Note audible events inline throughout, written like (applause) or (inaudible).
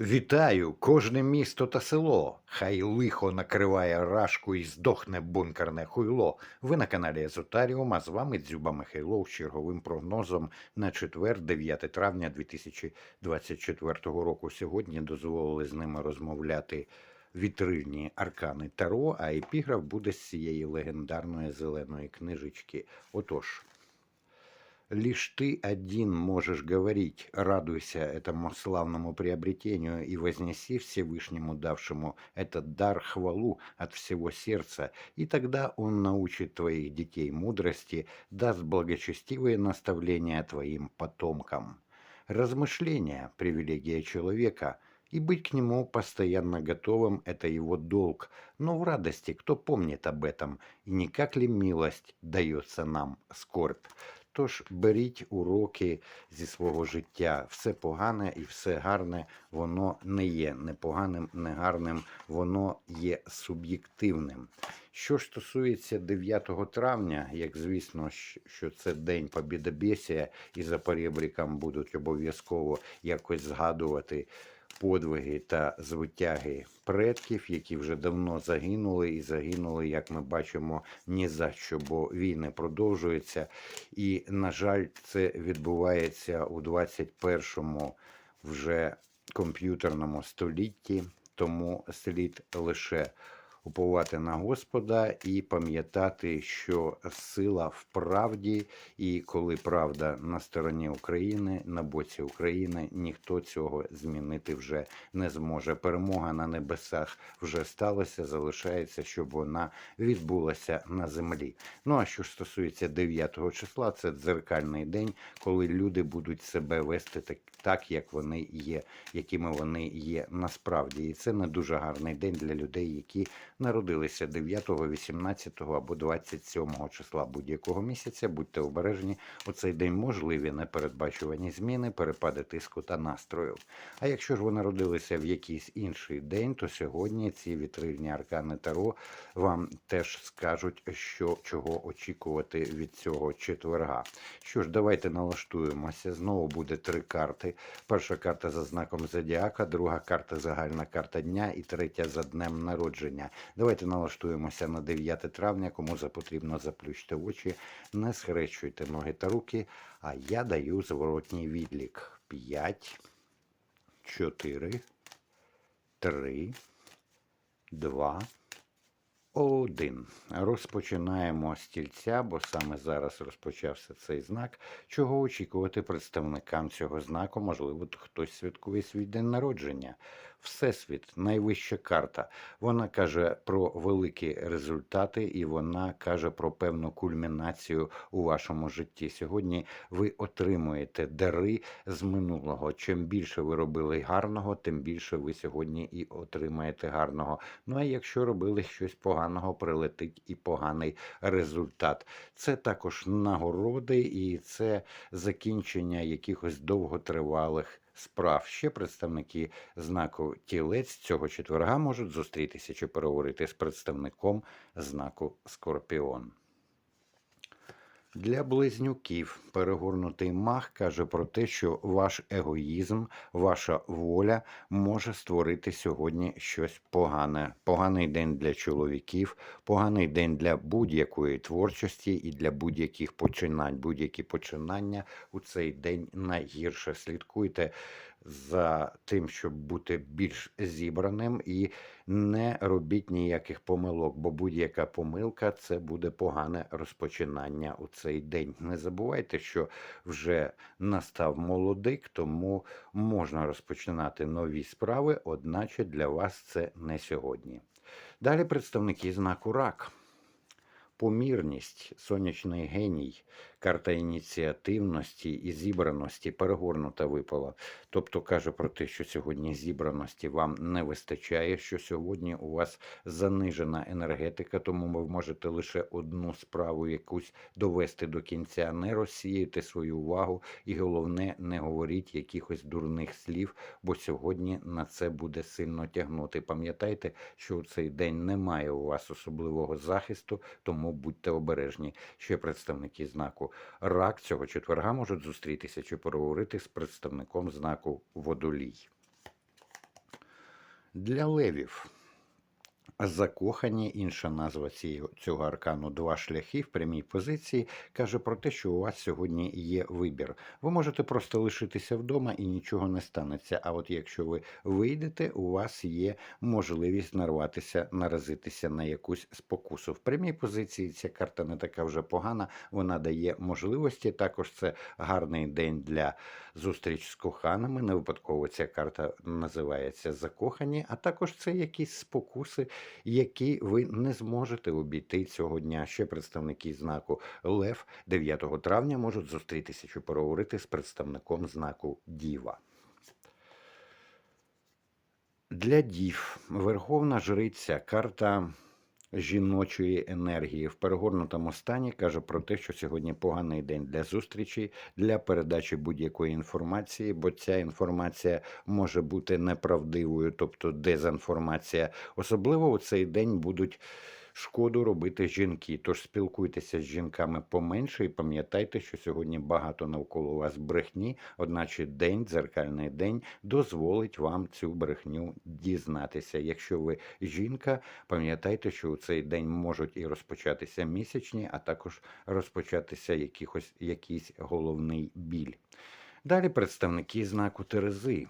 Вітаю, кожне місто та село. Хай лихо накриває рашку і здохне бункерне хуйло. Ви на каналі Езотаріум, а з вами Дзюба Михайло з черговим прогнозом на четвер, 9 травня 2024 року. Сьогодні дозволили з ними розмовляти вітрильні аркани Таро, а епіграф буде з цієї легендарної зеленої книжечки. Отож. Лишь ты один можешь говорить, радуйся этому славному приобретению и вознеси Всевышнему давшему этот дар хвалу от всего сердца, и тогда он научит твоих детей мудрости, даст благочестивые наставления твоим потомкам. Размышления – привилегия человека, и быть к нему постоянно готовым – это его долг, но в радости кто помнит об этом, и не как ли милость дается нам скорбь. Тож беріть уроки зі свого життя. Все погане і все гарне, воно не є непоганим, негарним, воно є суб'єктивним. Що ж стосується 9 травня, як звісно, що це день Побєдобєсія, і за перебріком будуть обов'язково якось згадувати подвиги та звитяги предків, які вже давно загинули, і загинули, як ми бачимо, ні за що, бо війни продовжуються. І, на жаль, це відбувається у 21-му вже комп'ютерному столітті, тому слід лише уповати на Господа і пам'ятати, що сила в правді, і коли правда на стороні України, на боці України, ніхто цього змінити вже не зможе. Перемога на небесах вже сталася, залишається, щоб вона відбулася на землі. Ну а що ж стосується 9 числа, це дзеркальний день, коли люди будуть себе вести так, так як вони є, якими вони є насправді. І це не дуже гарний день для людей, які народилися 9, 18 або 27 числа будь-якого місяця. Будьте обережні, у цей день можливі непередбачувані зміни, перепади тиску та настрою. А якщо ж ви народилися в якийсь інший день, то сьогодні ці вітрильні аркани Таро вам теж скажуть, що чого очікувати від цього четверга. Що ж, давайте налаштуємося. Знову буде три карти. Перша карта за знаком зодіака, друга карта загальна карта дня і третя за днем народження. Давайте налаштуємося на 9 травня. Кому потрібно заплющте очі, не схрещуйте ноги та руки. А я даю зворотній відлік: 5, 4, 3, 2, один. Розпочинаємо з стільця, бо саме зараз розпочався цей знак. Чого очікувати представникам цього знаку? Можливо, хтось святкує свій день народження. Всесвіт, найвища карта. Вона каже про великі результати, і вона каже про певну кульмінацію у вашому житті. Сьогодні ви отримуєте дари з минулого. Чим більше ви робили гарного, тим більше ви сьогодні і отримаєте гарного. Ну а якщо робили щось поганого, прилетить і поганий результат. Це також нагороди і це закінчення якихось довготривалих справ. Ще представники знаку тілець цього четверга можуть зустрітися чи переговорити з представником знаку Скорпіон. Для близнюків перегорнутий мах каже про те, що ваш егоїзм, ваша воля може створити сьогодні щось погане. Поганий день для чоловіків, поганий день для будь-якої творчості і для будь-яких починань. Будь-які починання у цей день найгірше. Слідкуйте за тим, щоб бути більш зібраним і не робіть ніяких помилок, бо будь-яка помилка це буде погане розпочинання у цей день. Не забувайте, що вже настав молодик, тому можна розпочинати нові справи, одначе для вас це не сьогодні. Далі представники знаку рак. Помірність, сонячний геній, карта ініціативності і зібраності перегорнута випала. Тобто каже про те, що сьогодні зібраності вам не вистачає, що сьогодні у вас занижена енергетика, тому ви можете лише одну справу якусь довести до кінця, не розсіяти свою увагу, і головне, не говоріть якихось дурних слів, бо сьогодні на це буде сильно тягнути. Пам'ятайте, що у цей день немає у вас особливого захисту, тому будьте обережні. Ще представники знаку рак цього четверга можуть зустрітися чи поговорити з представником знаку водолій. Для левів. Закохані, інша назва цього аркану два шляхи в прямій позиції каже про те, що у вас сьогодні є вибір. Ви можете просто лишитися вдома і нічого не станеться. А от якщо ви вийдете, у вас є можливість нарватися, наразитися на якусь спокусу. В прямій позиції ця карта не така вже погана, вона дає можливості. Також це гарний день для зустріч з коханими. Не випадково ця карта називається Закохані, а також це якісь спокуси, які ви не зможете обійти цього дня. Ще представники знаку Лев 9 травня можуть зустрітися чи поговорити з представником знаку Діва. Для дів Верховна Жриця карта жіночої енергії в перегорнутому стані каже про те, що сьогодні поганий день для зустрічі, для передачі будь-якої інформації, бо ця інформація може бути неправдивою, тобто дезінформація. Особливо у цей день будуть. Шкоду робити жінки, тож спілкуйтеся з жінками поменше і пам'ятайте, що сьогодні багато навколо вас брехні, одначе день, дзеркальний день, дозволить вам цю брехню дізнатися. Якщо ви жінка, пам'ятайте, що у цей день можуть і розпочатися місячні, а також розпочатися якихось, якийсь головний біль. Далі представники знаку Терези.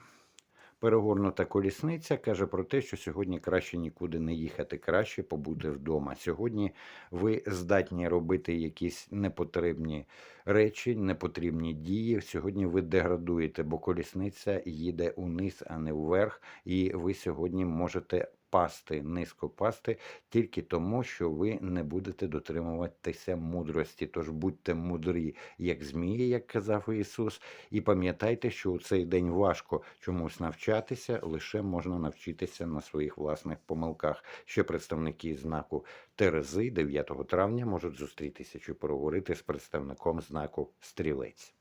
Перегорнута колісниця каже про те, що сьогодні краще нікуди не їхати, краще побути вдома. Сьогодні ви здатні робити якісь непотрібні речі, непотрібні дії. Сьогодні ви деградуєте, бо колісниця їде униз, а не вверх, і ви сьогодні можете пасти, низько пасти, тільки тому, що ви не будете дотримуватися мудрості. Тож будьте мудрі, як змії, як казав Ісус, і пам'ятайте, що у цей день важко чомусь навчатися, лише можна навчитися на своїх власних помилках. Ще представники знаку Терези 9 травня можуть зустрітися чи поговорити з представником знаку Стрілець.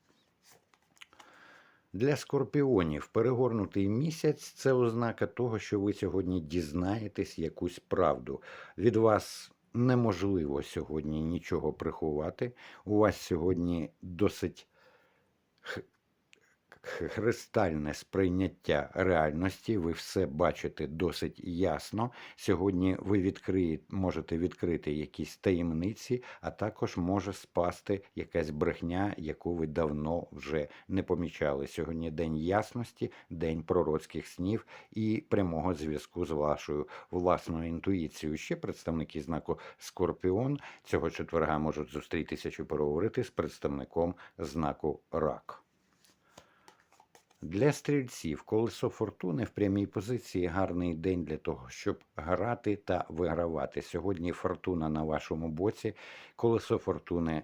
Для скорпіонів перегорнутий місяць це ознака того, що ви сьогодні дізнаєтесь якусь правду. Від вас неможливо сьогодні нічого приховати. У вас сьогодні досить христальне сприйняття реальності. Ви все бачите досить ясно. Сьогодні ви відкриє, можете відкрити якісь таємниці, а також може спасти якась брехня, яку ви давно вже не помічали. Сьогодні день ясності, день пророцьких снів і прямого зв'язку з вашою власною інтуїцією. Ще представники знаку Скорпіон цього четверга можуть зустрітися чи переговорити з представником знаку Рак. Для стрільців колесо фортуни в прямій позиції гарний день для того, щоб грати та вигравати. Сьогодні фортуна на вашому боці. Колесо фортуни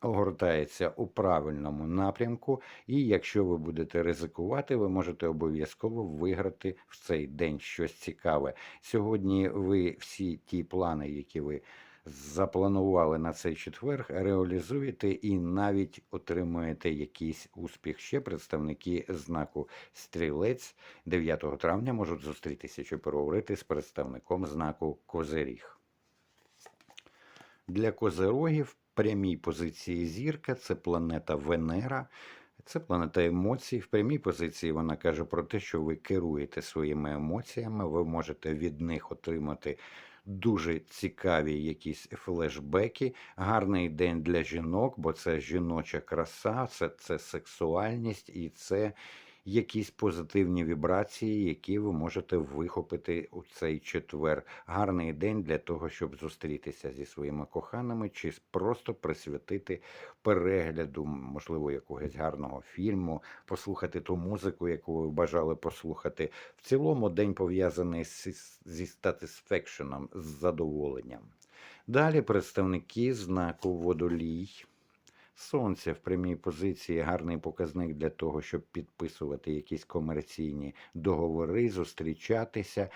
огортається у правильному напрямку, і якщо ви будете ризикувати, ви можете обов'язково виграти в цей день щось цікаве. Сьогодні ви всі ті плани, які ви запланували на цей четвер, реалізуєте і навіть отримуєте якийсь успіх. Ще представники знаку Стрілець 9 травня можуть зустрітися чи переговорити з представником знаку Козиріг. Для козирогів прямій позиції зірка це планета Венера. Це планета емоцій. В прямій позиції вона каже про те, що ви керуєте своїми емоціями, ви можете від них отримати дуже цікаві якісь флешбеки. Гарний день для жінок, бо це жіноча краса, це, це сексуальність і це якісь позитивні вібрації, які ви можете вихопити у цей четвер. Гарний день для того, щоб зустрітися зі своїми коханими, чи просто присвятити перегляду, можливо, якогось гарного фільму, послухати ту музику, яку ви бажали послухати. В цілому день пов'язаний зі статисфекшеном, з задоволенням. Далі представники знаку водолій. Сонце в прямій позиції гарний показник для того, щоб підписувати якісь комерційні договори, зустрічатися.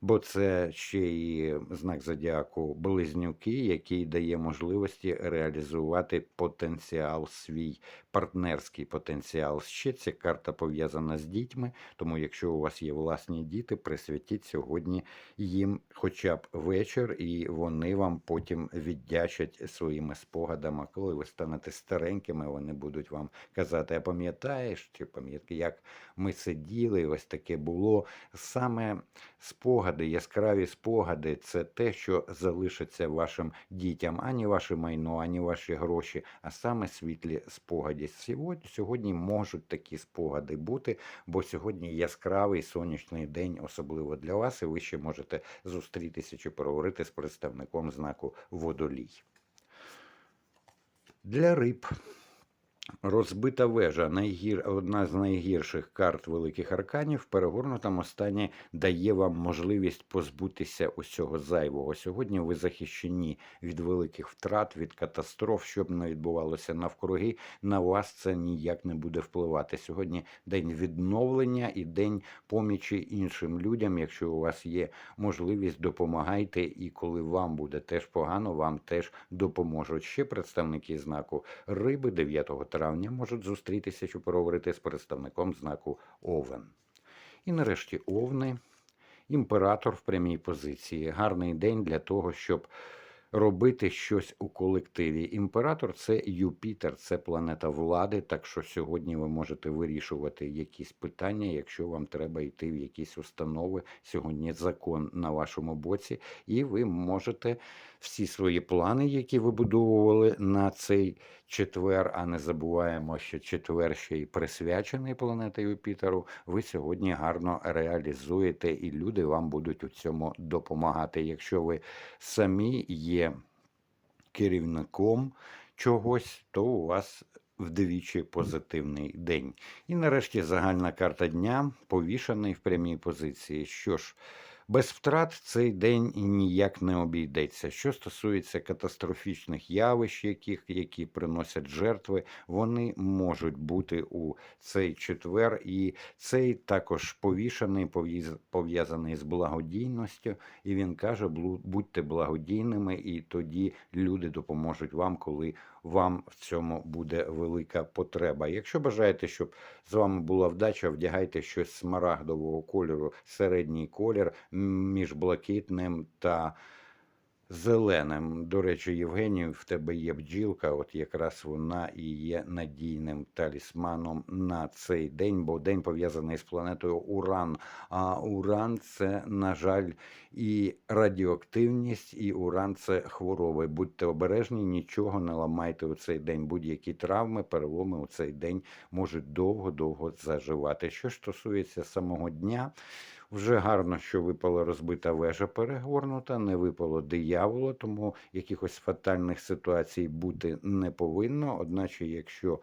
Бо це ще й знак зодіаку близнюки, який дає можливості реалізувати потенціал свій, партнерський потенціал. Ще ця карта пов'язана з дітьми, тому якщо у вас є власні діти, присвятіть сьогодні їм хоча б вечір, і вони вам потім віддячать своїми спогадами. Коли ви станете старенькими, вони будуть вам казати: а пам'ятаєш, чи пам'ятаєш, як ми сиділи, ось таке було. Саме спогади, яскраві спогади це те, що залишиться вашим дітям, ані ваше майно, ані ваші гроші, а саме світлі. Сьогодні, сьогодні можуть такі спогади бути, бо сьогодні яскравий сонячний день, особливо для вас, і ви ще можете зустрітися чи поговорити з представником знаку водолій. Для риб Розбита вежа найгір... одна з найгірших карт великих арканів. Перегорнутам останнє дає вам можливість позбутися усього зайвого. Сьогодні ви захищені від великих втрат, від катастроф, що б не відбувалося навкруги. На вас це ніяк не буде впливати. Сьогодні день відновлення і день помічі іншим людям. Якщо у вас є можливість, допомагайте, і коли вам буде теж погано, вам теж допоможуть. Ще представники знаку риби 9 травня можуть зустрітися, щоб поговорити з представником знаку Овен. І нарешті Овни, імператор в прямій позиції. Гарний день для того, щоб робити щось у колективі. Імператор це Юпітер, це планета влади. Так що сьогодні ви можете вирішувати якісь питання, якщо вам треба йти в якісь установи. Сьогодні закон на вашому боці, і ви можете всі свої плани, які вибудовували на цей четвер, а не забуваємо, що четвер ще й присвячений планеті Юпітеру, ви сьогодні гарно реалізуєте, і люди вам будуть у цьому допомагати. Якщо ви самі є керівником чогось, то у вас вдвічі позитивний день. І нарешті загальна карта дня повішаний в прямій позиції. Що ж, без втрат цей день ніяк не обійдеться. Що стосується катастрофічних явищ, яких, які приносять жертви, вони можуть бути у цей четвер, і цей також повішаний, пов'яз- пов'язаний з благодійністю. І він каже: «Блу- будьте благодійними, і тоді люди допоможуть вам, коли вам в цьому буде велика потреба. Якщо бажаєте, щоб з вами була вдача, вдягайте щось смарагдового кольору, середній колір між блакитним та зеленим. До речі, Євгенію, в тебе є бджілка, от якраз вона і є надійним талісманом на цей день, бо день пов'язаний з планетою Уран. А Уран це, на жаль, і радіоактивність, і уран це хвороби. Будьте обережні, нічого не ламайте у цей день. Будь-які травми, переломи у цей день можуть довго-довго заживати. Що стосується самого дня, вже гарно, що випала розбита вежа перегорнута, не випало диявола, тому якихось фатальних ситуацій бути не повинно. Одначе, якщо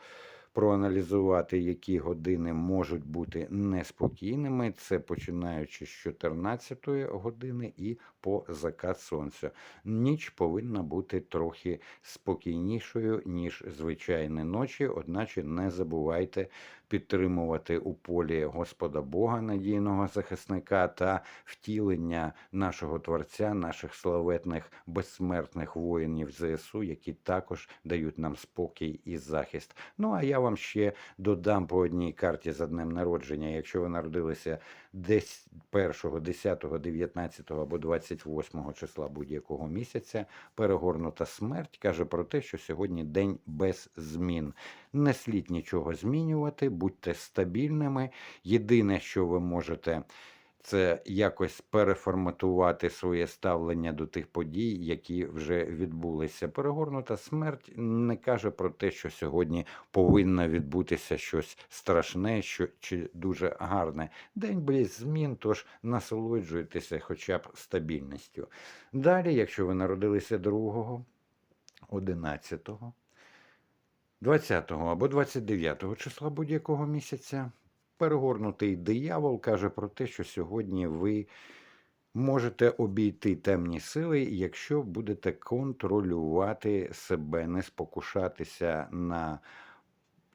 проаналізувати, які години можуть бути неспокійними, це починаючи з 14 години і по закат сонця. Ніч повинна бути трохи спокійнішою, ніж звичайні ночі, одначе не забувайте підтримувати у полі Господа Бога, надійного захисника та втілення нашого Творця, наших славетних безсмертних воїнів ЗСУ, які також дають нам спокій і захист. Ну а я вам ще додам по одній карті за днем народження. Якщо ви народилися 1, 10, 19 або 28 числа будь-якого місяця, перегорнута смерть каже про те, що сьогодні день без змін. Не слід нічого змінювати, будьте стабільними. Єдине, що ви можете. Це якось переформатувати своє ставлення до тих подій, які вже відбулися. Перегорнута смерть не каже про те, що сьогодні повинно відбутися щось страшне, що чи дуже гарне. День без змін, тож насолоджуйтеся хоча б стабільністю. Далі, якщо ви народилися 2, 11, 20 або 29 числа будь-якого місяця, перегорнутий диявол каже про те, що сьогодні ви можете обійти темні сили, якщо будете контролювати себе, не спокушатися на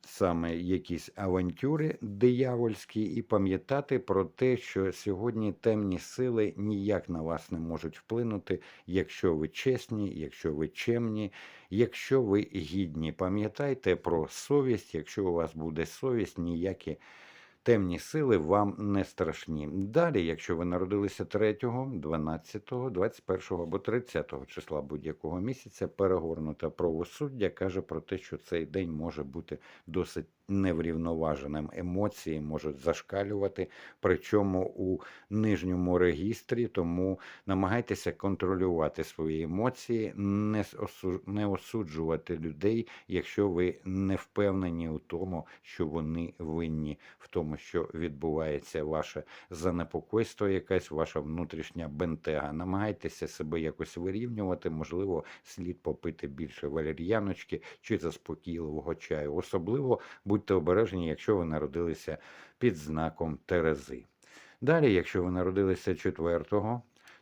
саме якісь авантюри диявольські, і пам'ятати про те, що сьогодні темні сили ніяк на вас не можуть вплинути, якщо ви чесні, якщо ви чемні, якщо ви гідні. Пам'ятайте про совість, якщо у вас буде совість, ніякі темні сили вам не страшні. Далі, якщо ви народилися 3, 12, 21 або 30 числа будь-якого місяця, перегорнуте правосуддя каже про те, що цей день може бути досить неврівноваженим. Емоції можуть зашкалювати, причому у нижньому регістрі, тому намагайтеся контролювати свої емоції, не осуджувати людей, якщо ви не впевнені у тому, що вони винні в тому, що відбувається ваше занепокойство, якась ваша внутрішня бентега. Намагайтеся себе якось вирівнювати, можливо, слід попити більше валер'яночки чи заспокійливого чаю. Особливо будьте обережні, якщо ви народилися під знаком Терези. Далі, якщо ви народилися 4,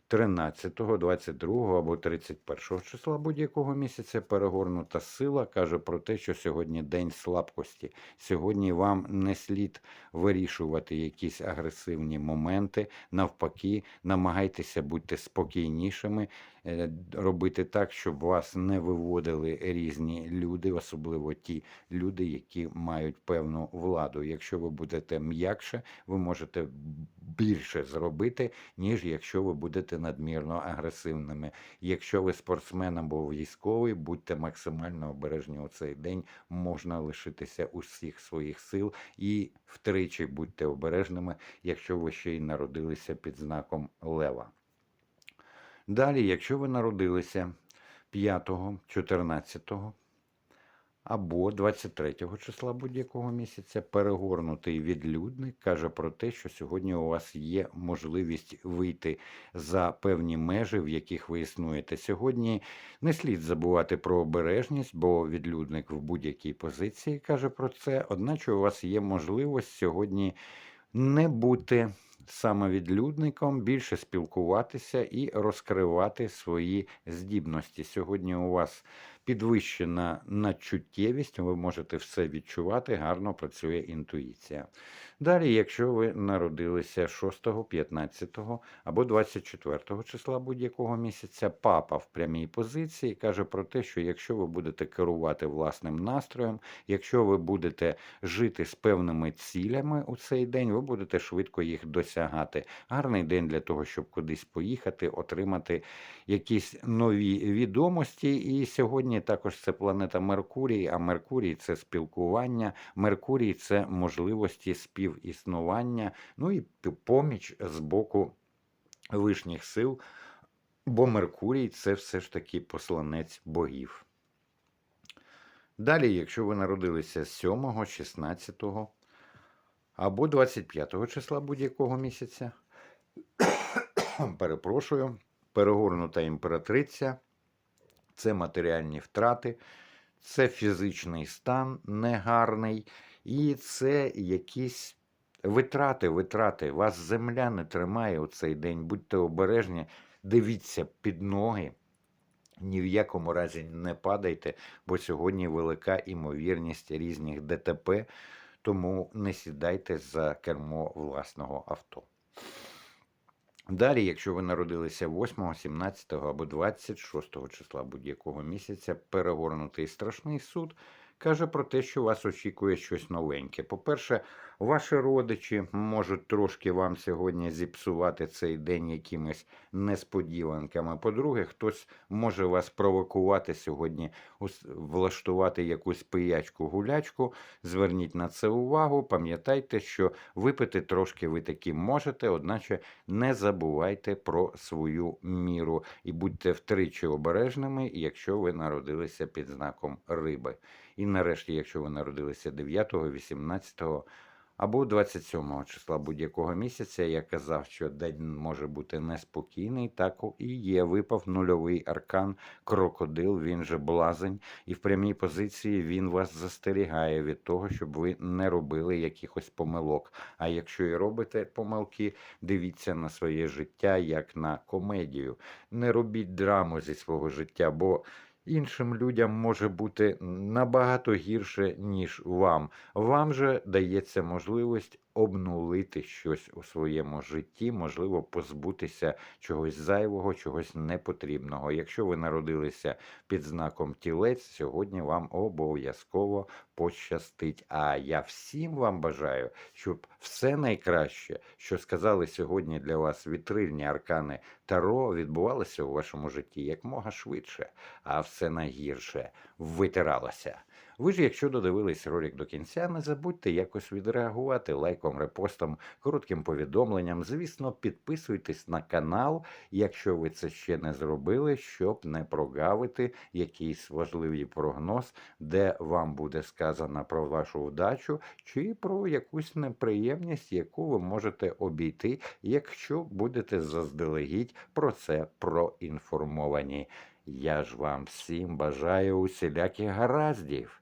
13, 22 або 31 числа будь-якого місяця, перегорнута сила каже про те, що сьогодні день слабкості. Сьогодні вам не слід вирішувати якісь агресивні моменти. Навпаки, намагайтеся бути спокійнішими, робити так, щоб вас не виводили різні люди, особливо ті люди, які мають певну владу. Якщо ви будете м'якше, ви можете більше зробити, ніж якщо ви будете надмірно агресивними. Якщо ви спортсмен або військовий, будьте максимально обережні у цей день. Можна лишитися усіх своїх сил і втричі будьте обережними, якщо ви ще й народилися під знаком лева. Далі, якщо ви народилися 5, 14 або 23 числа будь-якого місяця, перегорнутий відлюдник каже про те, що сьогодні у вас є можливість вийти за певні межі, в яких ви існуєте. Сьогодні не слід забувати про обережність, бо відлюдник в будь-якій позиції каже про це. Одначе у вас є можливість сьогодні не бути саме відлюдником, більше спілкуватися і розкривати свої здібності. Сьогодні у вас підвищена надчуттєвість, ви можете все відчувати, гарно працює інтуїція. Далі, якщо ви народилися 6, 15 або 24 числа будь-якого місяця, папа в прямій позиції каже про те, що якщо ви будете керувати власним настроєм, якщо ви будете жити з певними цілями у цей день, ви будете швидко їх досягати. Гарний день для того, щоб кудись поїхати, отримати якісь нові відомості. І сьогодні також це планета Меркурій, а Меркурій це спілкування, Меркурій це можливості співіснування, ну і поміч з боку вишніх сил. Бо Меркурій це все ж таки посланець богів. Далі, якщо ви народилися 7, 16 або 25 числа будь-якого місяця, (coughs) перепрошую, перегорнута імператриця, це матеріальні втрати, це фізичний стан негарний, і це якісь витрати, витрати. Вас земля не тримає у цей день. Будьте обережні, дивіться під ноги. Ні в якому разі не падайте, бо сьогодні велика імовірність різних ДТП, тому не сідайте за кермо власного авто. Далі, якщо ви народилися 8, 17 або 26 числа будь-якого місяця, перегорнутий страшний суд каже про те, що вас очікує щось новеньке. По-перше, ваші родичі можуть трошки вам сьогодні зіпсувати цей день якимись несподіванками. По-друге, хтось може вас провокувати сьогодні, влаштувати якусь пиячку гулячку. Зверніть на це увагу. Пам'ятайте, що випити трошки ви таки можете, одначе не забувайте про свою міру і будьте втричі обережними, якщо ви народилися під знаком риби. І нарешті, якщо ви народилися 9, 18 або 27 числа будь-якого місяця, я казав, що день може бути неспокійний, так і є. Випав нульовий аркан, крокодил, він же блазень, і в прямій позиції він вас застерігає від того, щоб ви не робили якихось помилок. А якщо і робите помилки, дивіться на своє життя як на комедію. Не робіть драму зі свого життя, бо іншим людям може бути набагато гірше, ніж вам. Вам же дається можливість обнулити щось у своєму житті, можливо, позбутися чогось зайвого, чогось непотрібного. Якщо ви народилися під знаком тілець, сьогодні вам обов'язково пощастить. А я всім вам бажаю, щоб все найкраще, що сказали сьогодні для вас вітрильні аркани Таро, відбувалося у вашому житті якмога швидше, а все найгірше витиралося. Ви ж, якщо додивились ролик до кінця, не забудьте якось відреагувати лайком, репостом, коротким повідомленням. Звісно, підписуйтесь на канал, якщо ви це ще не зробили, щоб не прогавити якийсь важливий прогноз, де вам буде сказано про вашу вдачу чи про якусь неприємність, яку ви можете обійти, якщо будете заздалегідь про це проінформовані. Я ж вам всім бажаю усіляких гараздів.